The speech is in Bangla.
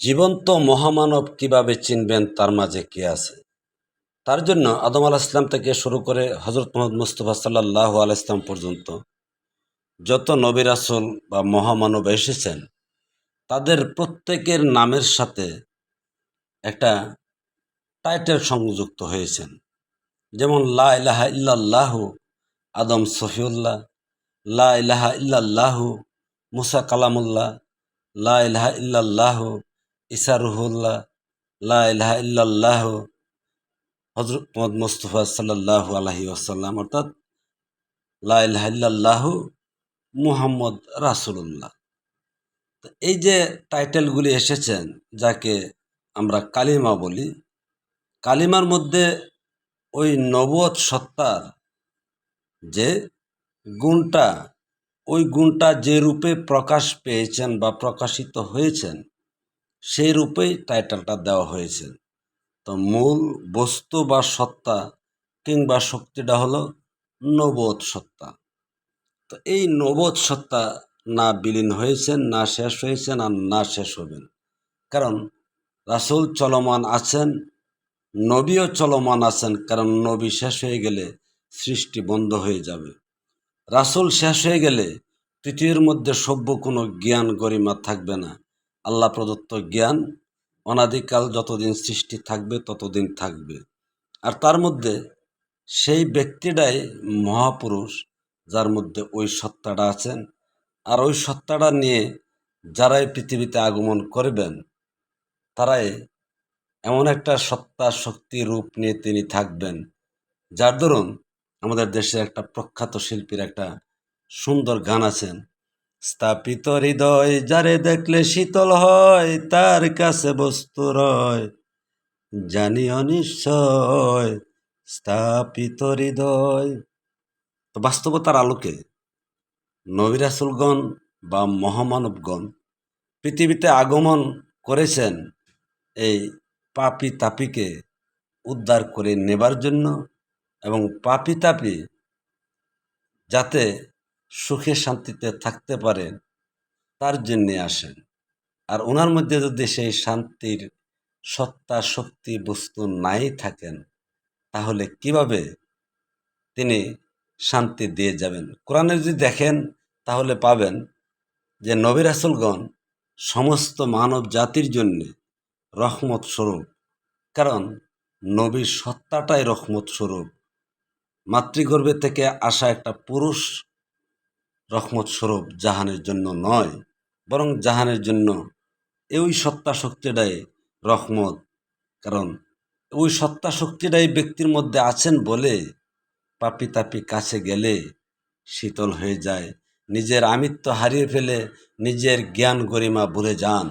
জীবন্ত মহামানব কীভাবে চিনবেন তার মাঝে কে আছে? তার জন্য আদম আলাহ ইসলাম থেকে শুরু করে হজরত মোহাম্মদ মুস্তফা সাল্লাহ আল ইসলাম পর্যন্ত যত নবী রাসুল বা মহামানব এসেছেন, তাদের প্রত্যেকের নামের সাথে একটা টাইটেল সংযুক্ত হয়েছেন। যেমন, লা ইলাহা ইল্লাল্লাহু আদম সফিউল্লাহ, লা ইলাহা ইল্লাল্লাহু মুসা কালামুল্লাহ, লা ইলাহা ইল্লাল্লাহু ইসা রুহুল্লাহ লা ইলাহা ইল্লাল্লাহু হজরত মোহাম্মদ মুস্তফা সাল্লাহ আলহি আসাল্লাম অর্থাৎ লা ইলাহা ইল্লাল্লাহু মুহাম্মদ রাসুল্লাহ এই যে টাইটেলগুলি এসেছেন, যাকে আমরা কালিমা বলি, কালিমার মধ্যে ওই নবদ সত্তার যে গুণটা, ওই গুণটা যে রূপে প্রকাশ পেয়েছেন বা প্রকাশিত হয়েছেন সেই রূপেই টাইটেলটা দেওয়া হয়েছে। তো মূল বস্তু বা সত্তা কিংবা শক্তিটা হলো নবোধ সত্তা। তো এই নবোধ সত্তা না বিলীন হয়েছেন না শেষ হয়েছেন আর না শেষ হবেন কারণ রাসুল চলমান আছেন, নবীও চলমান আছেন, কারণ নবী শেষ হয়ে গেলে সৃষ্টি বন্ধ হয়ে যাবে। রাসুল শেষ হয়ে গেলে পৃথিবীর মধ্যে সভ্য কোনো জ্ঞান গরিমা থাকবে না। আল্লাহ প্রদত্ত জ্ঞান অনাদিকাল যতদিন সৃষ্টি থাকবে, ততদিন থাকবে। আর তার মধ্যে সেই ব্যক্তিটাই মহাপুরুষ, যার মধ্যে ওই সত্তাটা আছেন। আর ওই সত্তাটা নিয়ে যারাই পৃথিবীতে আগমন করবেন, তারাই এমন একটা সত্তা শক্তি রূপ নিয়ে তিনি থাকবেন, যার দরুন আমাদের দেশে একটা প্রখ্যাত শিল্পীর একটা সুন্দর গান আছেন। স্থাপিত হৃদয় যারে দেখলে শীতল হয়, তার কাছে বস্তু রয়। জানি অনিশ্চয়, স্থাপিত হৃদয়। তো বাস্তবতার আলোকে নবিরাসুলগণ বা মহামানবগণ পৃথিবীতে আগমন করেছেন, এই পাপি তাপিকে উদ্ধার করে নেবার জন্য এবং পাপি তাপি যাতে সুখে শান্তিতে থাকতে পারেন তার জন্যে আসেন। আর ওনার মধ্যে যদি সেই শান্তির সত্তা, শক্তি, বস্তু নাই থাকেন, তাহলে কীভাবে তিনি শান্তি দিয়ে যাবেন? কোরআনে যদি দেখেন, তাহলে পাবেন যে নবীর আসলগণ সমস্ত মানব জাতির জন্যে রহমত স্বরূপ। কারণ নবীর সত্তাটাই রহমত স্বরূপ। মাতৃগর্ভে থেকে আসা একটা পুরুষ রহমত স্বরূপ জাহানের জন্য নয়, বরং জাহানের জন্য ওই সত্তা শক্তিটাই রহমত। কারণ ওই সত্তা শক্তিটাই ব্যক্তির মধ্যে আছেন বলে পাপি তাপি কাছে গেলে শীতল হয়ে যায়। নিজের আমিত্ব হারিয়ে ফেলে নিজের জ্ঞান গরিমা ভুলে যান।